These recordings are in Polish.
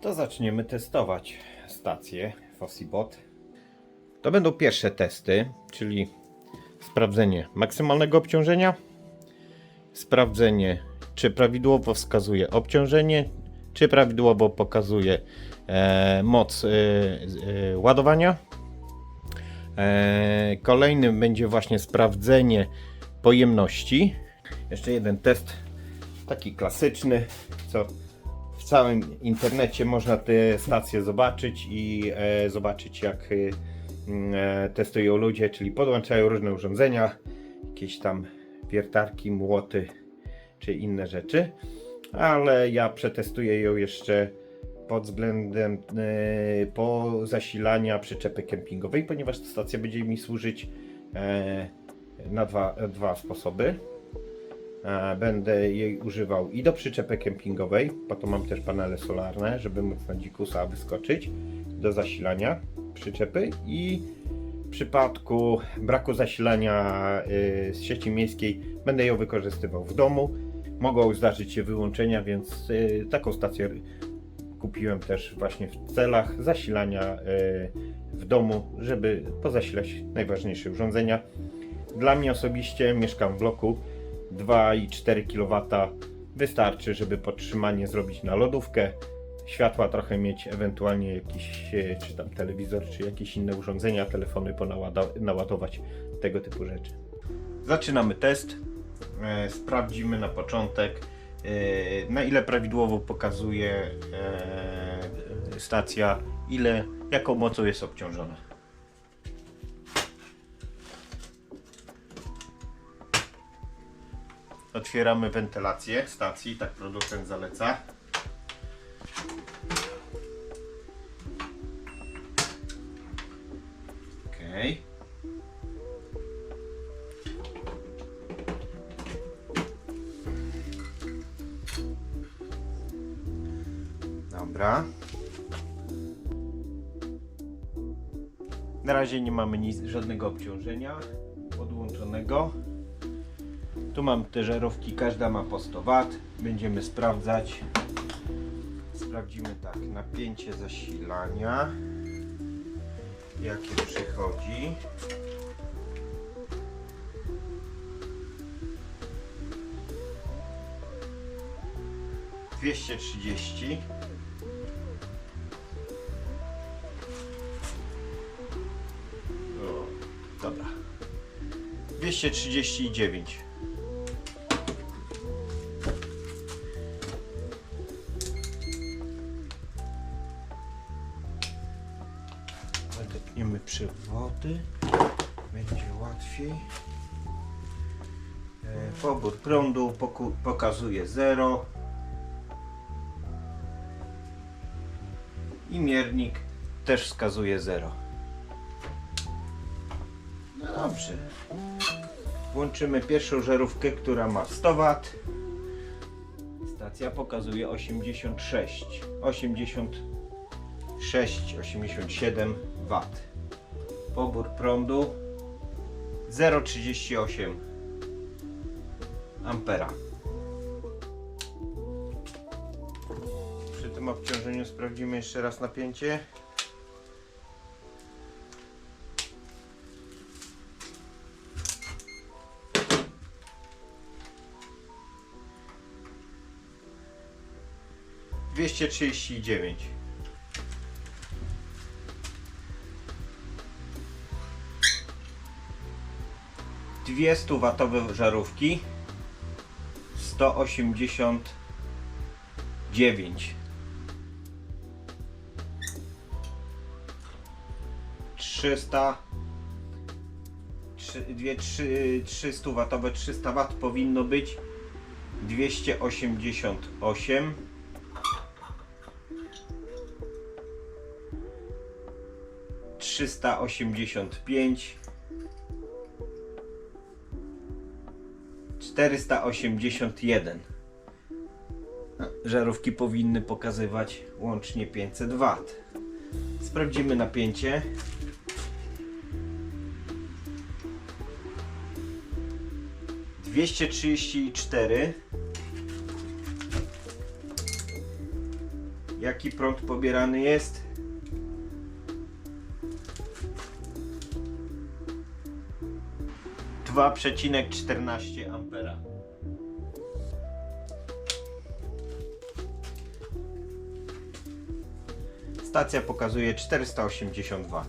To zaczniemy testować stację Fossibot. To będą pierwsze testy, czyli sprawdzenie maksymalnego obciążenia, sprawdzenie czy prawidłowo wskazuje obciążenie, czy prawidłowo pokazuje e, moc e, e, ładowania. E, kolejnym będzie właśnie sprawdzenie pojemności. Jeszcze jeden test taki klasyczny, co całym internecie można te stacje zobaczyć i e, zobaczyć jak e, mm, e, testują ludzie, czyli podłączają różne urządzenia, jakieś tam wiertarki, młoty czy inne rzeczy, ale ja przetestuję ją jeszcze pod względem e, po zasilania przyczepy kempingowej, ponieważ ta stacja będzie mi służyć e, na dwa, dwa sposoby. E, Będę jej używał i do przyczepy kempingowej, po to mam też panele solarne, żeby móc na dzikusa wyskoczyć do zasilania przyczepy i w przypadku braku zasilania y, z sieci miejskiej będę ją wykorzystywał w domu. Mogą zdarzyć się wyłączenia, więc y, taką stację kupiłem też właśnie w celach zasilania y, w domu, żeby pozasilać najważniejsze urządzenia. Dla mnie osobiście mieszkam w bloku 2,4 kW wystarczy, żeby podtrzymanie zrobić na lodówkę, światła trochę mieć, ewentualnie jakiś, e, czy tam telewizor, czy jakieś inne urządzenia, telefony naładować, tego typu rzeczy. Zaczynamy test. E, sprawdzimy na początek, e, na ile prawidłowo pokazuje stacja, ile, jaką mocą jest obciążona. Otwieramy wentylację stacji, tak producent zaleca. Okej. Dobra. Na razie nie mamy nic, żadnego obciążenia podłączonego. Tu mam te żarówki, każda ma po 100 W. Będziemy sprawdzać. Sprawdzimy tak, napięcie zasilania, jakie przychodzi. Dwieście trzydzieści. 239 przewody. Będzie łatwiej. E, Pobór prądu pokazuje 0. I miernik też wskazuje 0. No dobrze. Włączymy pierwszą żarówkę, która ma 100 W. Stacja pokazuje 86. 86, 87 W. Pobór prądu 0,38 ampera. Przy tym obciążeniu sprawdzimy jeszcze raz napięcie. Dwieście trzydzieści dziewięć. Dwie 100 watowe żarówki 189 300 trzy- dwie trzy- 300 watowe 300 wat powinno być 288 385 481 No, Żarówki powinny pokazywać łącznie 500 W. Sprawdzimy napięcie. Dwieście trzydzieści cztery. jaki prąd pobierany jest. Dwa przecinek Stacja pokazuje 480 W.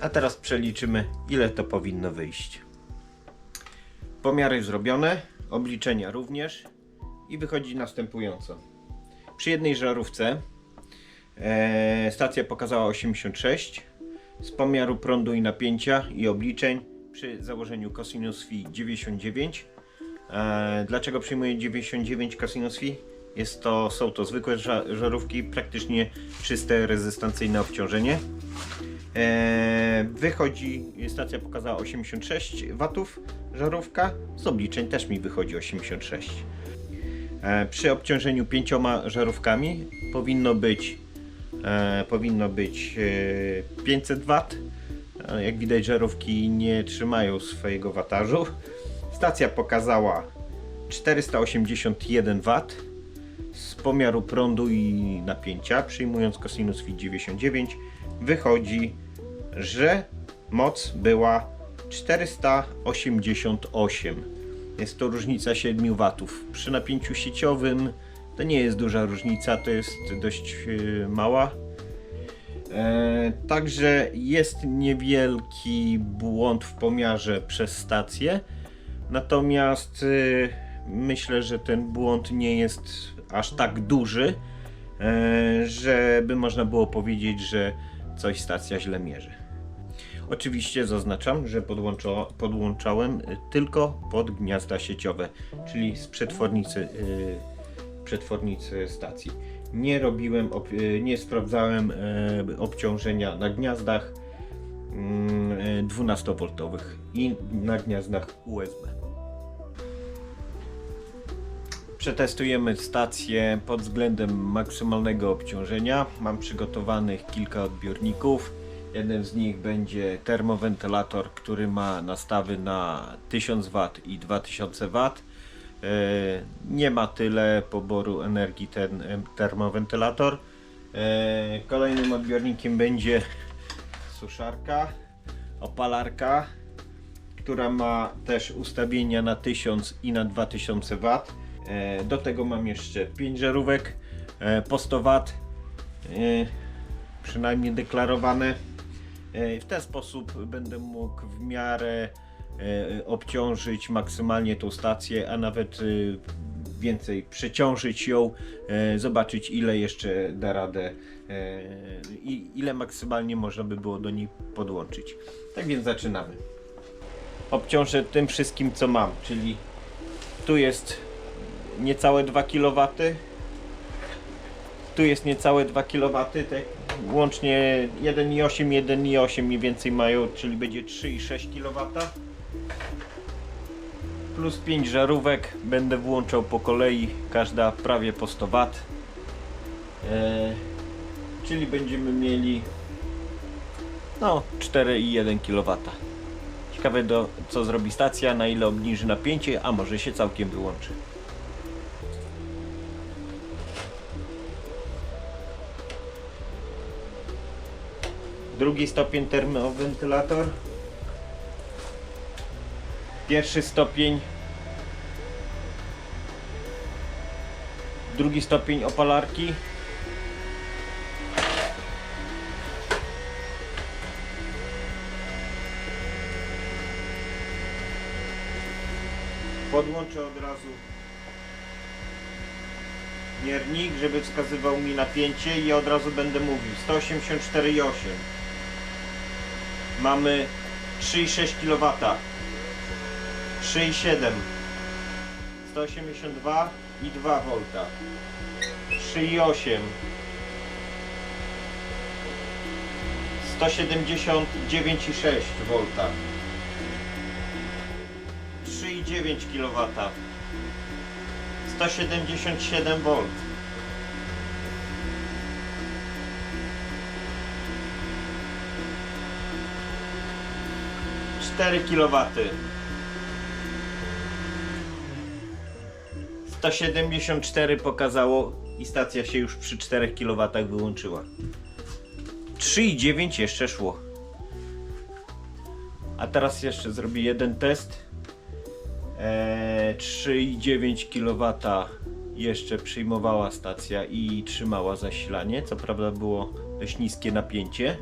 A teraz przeliczymy, ile to powinno wyjść. Pomiary zrobione, obliczenia również i wychodzi następująco. Przy jednej żarówce e, stacja pokazała 86 z pomiaru prądu i napięcia i obliczeń przy założeniu cosinus phi 99. E, dlaczego przyjmuję 99 cosinus phi? Jest to, są to zwykłe ża- żarówki, praktycznie czyste rezystancyjne obciążenie. E, wychodzi, stacja pokazała 86 watów żarówka, z obliczeń też mi wychodzi 86. E, przy obciążeniu pięcioma żarówkami powinno być powinno być e, 500 W. E, Jak widać żarówki nie trzymają swojego watażu. Stacja pokazała 481 W z pomiaru prądu i napięcia, przyjmując cosinus phi 99, wychodzi, że moc była 488. Jest to różnica 7 watów. Przy napięciu sieciowym to nie jest duża różnica, to jest dość yy, mała. E, także jest niewielki błąd w pomiarze przez stację. Natomiast y, myślę, że ten błąd nie jest aż tak duży, e, żeby można było powiedzieć, że coś stacja źle mierzy. Oczywiście zaznaczam, że podłączałem y, tylko pod gniazda sieciowe, czyli z przetwornicy, y, przetwornicy stacji. Nie robiłem, ob, y, nie sprawdzałem y, obciążenia na gniazdach mm, y, 12V i na gniazdach USB. Przetestujemy stację pod względem maksymalnego obciążenia. Mam przygotowanych kilka odbiorników. Jeden z nich będzie termowentylator, który ma nastawy na 1000 W i 2000 W. E, Nie ma tyle poboru energii ten em, termowentylator. E, Kolejnym odbiornikiem będzie suszarka, opalarka, która ma też ustawienia na 1000 i na 2000 W. E, Do tego mam jeszcze 5 żarówek e, po 100 W, e, przynajmniej deklarowane. E, W ten sposób będę mógł w miarę e, obciążyć maksymalnie tą stację, a nawet e, więcej przeciążyć ją, e, zobaczyć ile jeszcze da radę e, i ile maksymalnie można by było do niej podłączyć. Tak więc zaczynamy. Obciążę tym wszystkim co mam, czyli tu jest niecałe 2 kW. Tu jest niecałe 2 kW. Te łącznie 1,8, 1,8 mniej więcej mają, czyli będzie 3,6 kW. Plus 5 żarówek. Będę włączał po kolei, każda prawie po 100 W. E, czyli będziemy mieli no 4,1 kW. Ciekawe do, co zrobi stacja, na ile obniży napięcie, a może się całkiem wyłączy. Drugi stopień termowentylator. Pierwszy stopień. Drugi stopień opalarki. Podłączę od razu miernik, żeby wskazywał mi napięcie i od razu będę mówił 184,8 mamy 3,6 kW 3,7 182 i 2 V 3,8 179,6 V 3,9 kW 177 V Cztery kilowaty. 174 pokazało i stacja się już przy 4 kW wyłączyła. 3,9 jeszcze szło. A teraz jeszcze zrobię jeden test. Eee, 3,9 kW jeszcze przyjmowała stacja i trzymała zasilanie. Co prawda było dość niskie napięcie,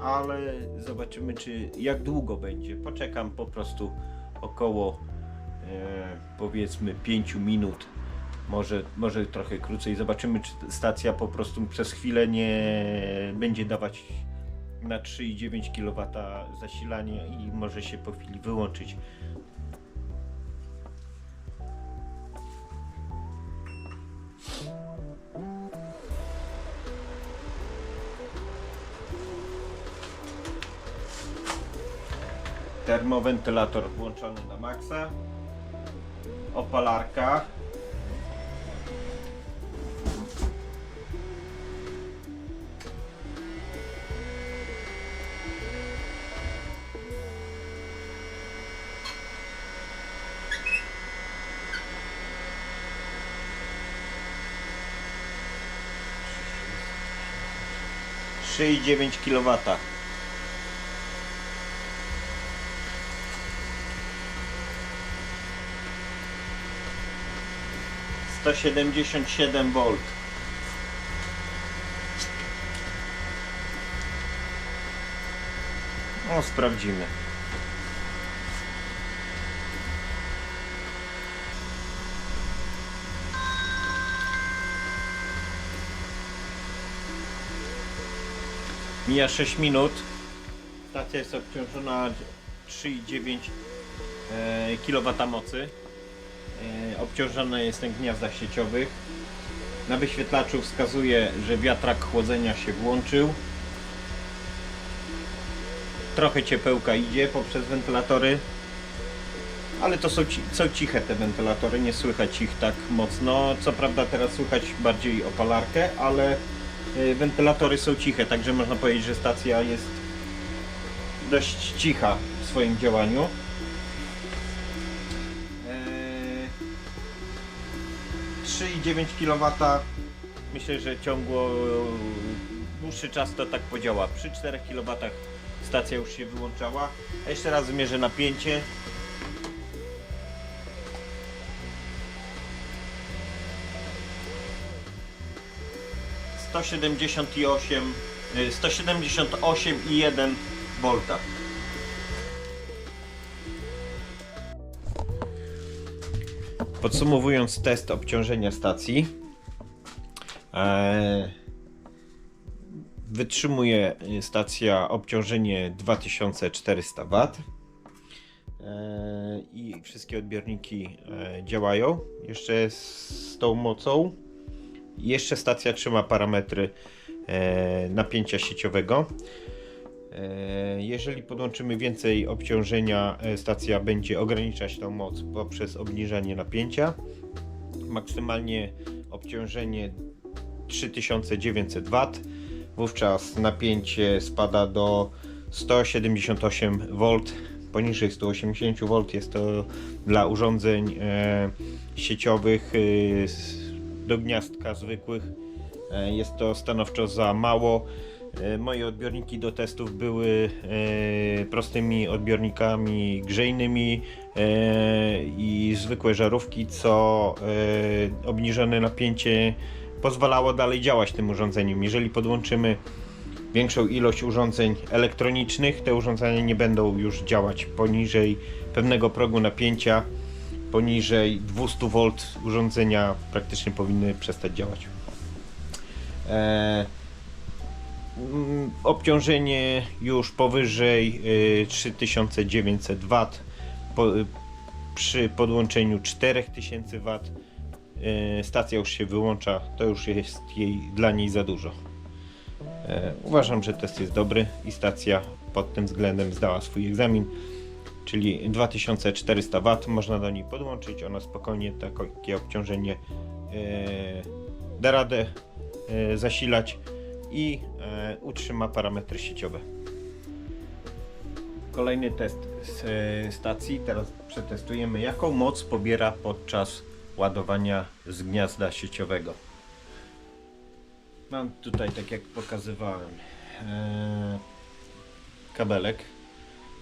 ale zobaczymy czy jak długo będzie. Poczekam po prostu około powiedzmy 5 minut. Może, może trochę krócej. Zobaczymy, czy stacja po prostu przez chwilę nie będzie dawać na 3,9 kW zasilanie i może się po chwili wyłączyć. Termowentylator włączony na maksa. Opalarka. Trzy i dziewięć kilowata. Sto siedemdziesiąt siedem volt. O, sprawdzimy. Mija 6 minut. Stacja jest obciążona 3,9 e, kW mocy. E, obciążone jest ten gniazda sieciowych. Na wyświetlaczu wskazuje, że wiatrak chłodzenia się włączył. Trochę ciepełka idzie poprzez wentylatory. Ale to są, są ciche te wentylatory, nie słychać ich tak mocno. Co prawda teraz słychać bardziej opalarkę, ale y, wentylatory są ciche, także można powiedzieć, że stacja jest dość cicha w swoim działaniu. Eee, 3,9 kW myślę, że ciągło dłuższy czas to tak podziała. Przy 4 kW stacja już się wyłączała. A jeszcze raz zmierzę napięcie. I osiem, y, Podsumowując test obciążenia stacji, e, wytrzymuje stacja obciążenie 2400 W e, i wszystkie odbiorniki e, działają jeszcze z tą mocą. Jeszcze stacja trzyma parametry napięcia sieciowego. E, Jeżeli podłączymy więcej obciążenia, e, stacja będzie ograniczać tą moc poprzez obniżanie napięcia. Maksymalnie obciążenie 3900 W. Wówczas napięcie spada do 178 V. Poniżej 180 V jest to dla urządzeń e, sieciowych do gniazdka zwykłych. Jest to stanowczo za mało. E, Moje odbiorniki do testów były e, prostymi odbiornikami grzejnymi e, i zwykłe żarówki, co obniżone napięcie pozwalało dalej działać tym urządzeniem. Jeżeli podłączymy większą ilość urządzeń elektronicznych, te urządzenia nie będą już działać poniżej pewnego progu napięcia. Poniżej 200 V urządzenia praktycznie powinny przestać działać. E, Mm, obciążenie już powyżej y, 3900 W po, y, przy podłączeniu 4000 W y, stacja już się wyłącza, to już jest jej, dla niej za dużo. E, uważam, że test jest dobry i stacja pod tym względem zdała swój egzamin, czyli 2400 W można do niej podłączyć, ona spokojnie takie obciążenie e, da radę e, zasilać i utrzyma parametry sieciowe. Kolejny test z e, stacji. Teraz przetestujemy, jaką moc pobiera podczas ładowania z gniazda sieciowego. Mam tutaj, tak jak pokazywałem, e, kabelek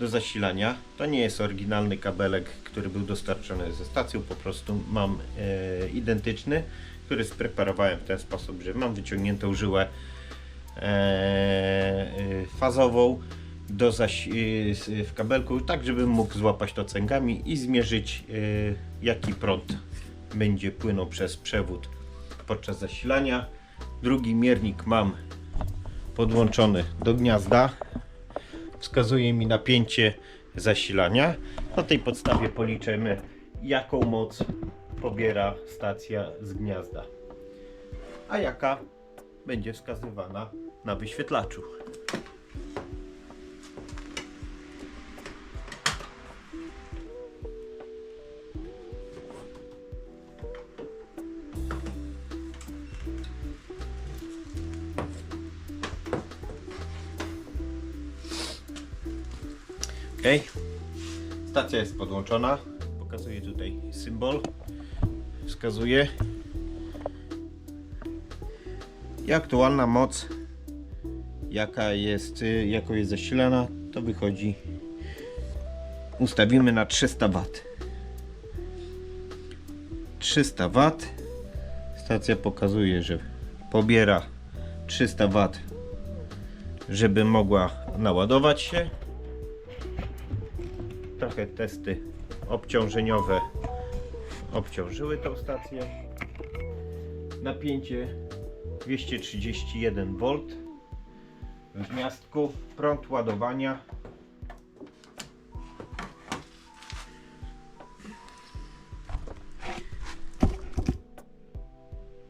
do zasilania. To nie jest oryginalny kabelek, który był dostarczony ze stacją, po prostu mam e, identyczny, który spreparowałem w ten sposób, że mam wyciągniętą żyłę e, e, fazową do zaś- e, w kabelku, tak żebym mógł złapać to cęgami i zmierzyć e, jaki prąd będzie płynął przez przewód podczas zasilania. Drugi miernik mam podłączony do gniazda. Wskazuje mi napięcie zasilania. Na tej podstawie policzymy jaką moc pobiera stacja z gniazda, a jaka będzie wskazywana na wyświetlaczu. Ok. Stacja jest podłączona. Pokazuję tutaj symbol. Wskazuje. I aktualna moc, jaka jest, y, jaką jest zasilana, to wychodzi. Ustawimy na 300 W. 300 W. Stacja pokazuje, że pobiera 300 W, żeby mogła naładować się trochę testy obciążeniowe obciążyły tą stację. Napięcie 231 V w gniazdku, prąd ładowania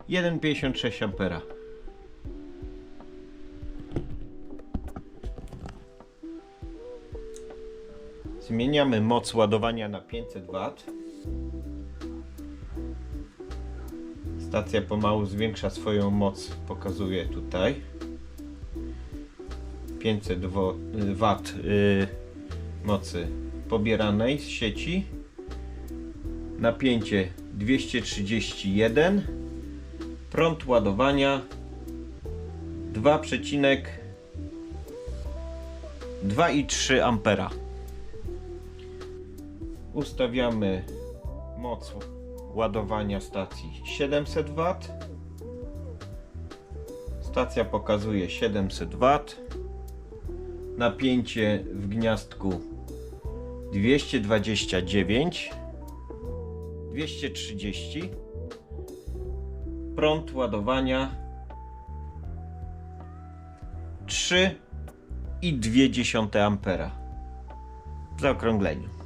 jeden pięćdziesiąt sześć ampera. Zmieniamy moc ładowania na 500 W. Stacja pomału zwiększa swoją moc, pokazuje tutaj. 500 W y, mocy pobieranej z sieci. Napięcie 231. Prąd ładowania 2,2,3 ampera ustawiamy moc ładowania stacji 700 W. Stacja pokazuje 700 W. Napięcie w gniazdku 229 230 Prąd ładowania 3,2 ampera w zaokrągleniu.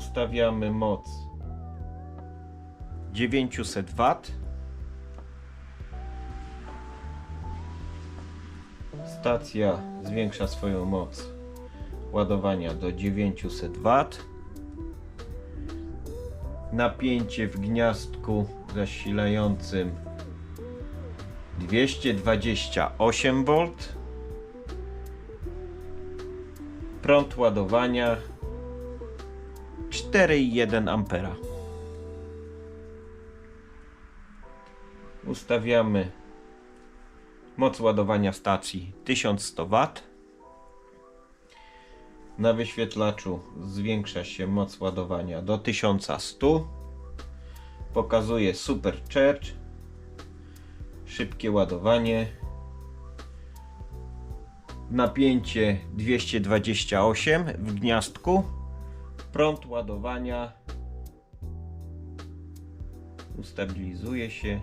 Ustawiamy moc 900 W. Stacja zwiększa swoją moc ładowania do 900 W. Napięcie w gniazdku zasilającym 228 V. Prąd ładowania 4,1 ampera. Ustawiamy moc ładowania stacji 1100 W. Na wyświetlaczu zwiększa się moc ładowania do 1100. Pokazuje Super Charge. Szybkie ładowanie. Napięcie 228 w gniazdku prąd ładowania ustabilizuje się.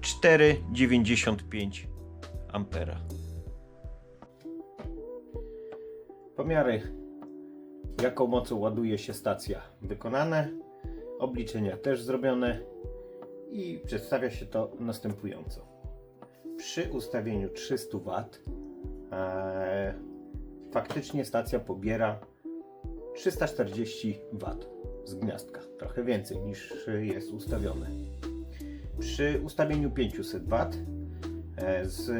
4,95 ampera. Pomiary jaką mocą ładuje się stacja? Wykonane. Obliczenia też zrobione. I przedstawia się to następująco. Przy ustawieniu 300 W faktycznie stacja pobiera 340 W z gniazdka. Trochę więcej niż jest ustawione. Przy ustawieniu 500 W e, z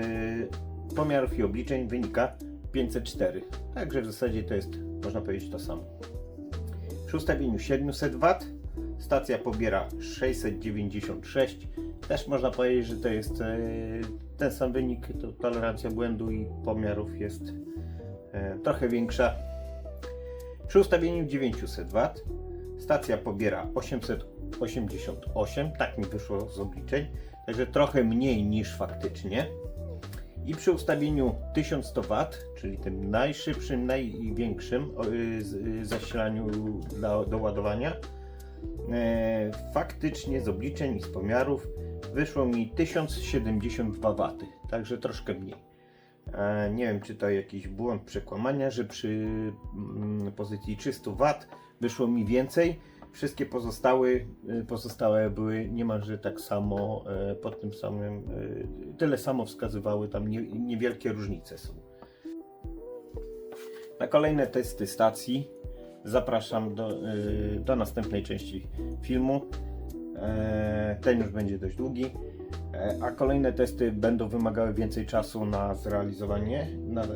pomiarów i obliczeń wynika 504. Także w zasadzie to jest, można powiedzieć, to samo. Przy ustawieniu 700 W stacja pobiera 696. Też można powiedzieć, że to jest e, ten sam wynik, to tolerancja błędu i pomiarów jest trochę większa. Przy ustawieniu 900 W stacja pobiera 888, tak mi wyszło z obliczeń, także trochę mniej niż faktycznie. I przy ustawieniu 1100 W, czyli tym najszybszym, największym y, y, zasilaniu dla, do ładowania, e, faktycznie z obliczeń i z pomiarów wyszło mi 1072 W, także troszkę mniej. E, Nie wiem, czy to jakiś błąd przekłamania, że przy mm, pozycji 300 W wyszło mi więcej. Wszystkie pozostałe, y, pozostałe były niemalże tak samo e, pod tym samym, e, tyle samo wskazywały, tam nie, niewielkie różnice są. Na kolejne testy stacji zapraszam do, y, do następnej części filmu. E, Ten już będzie dość długi. E, A kolejne testy będą wymagały więcej czasu na zrealizowanie.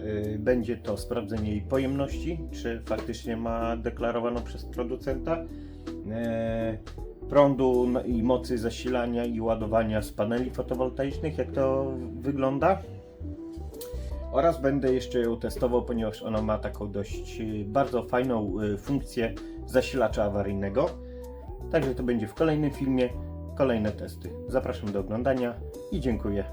Y, będzie to sprawdzenie jej pojemności, czy faktycznie ma deklarowaną przez producenta, e, prądu i mocy zasilania i ładowania z paneli fotowoltaicznych, jak to wygląda. Oraz będę jeszcze ją testował, ponieważ ona ma taką dość bardzo fajną funkcję zasilacza awaryjnego. Także to będzie w kolejnym filmie, kolejne testy. Zapraszam do oglądania i dziękuję.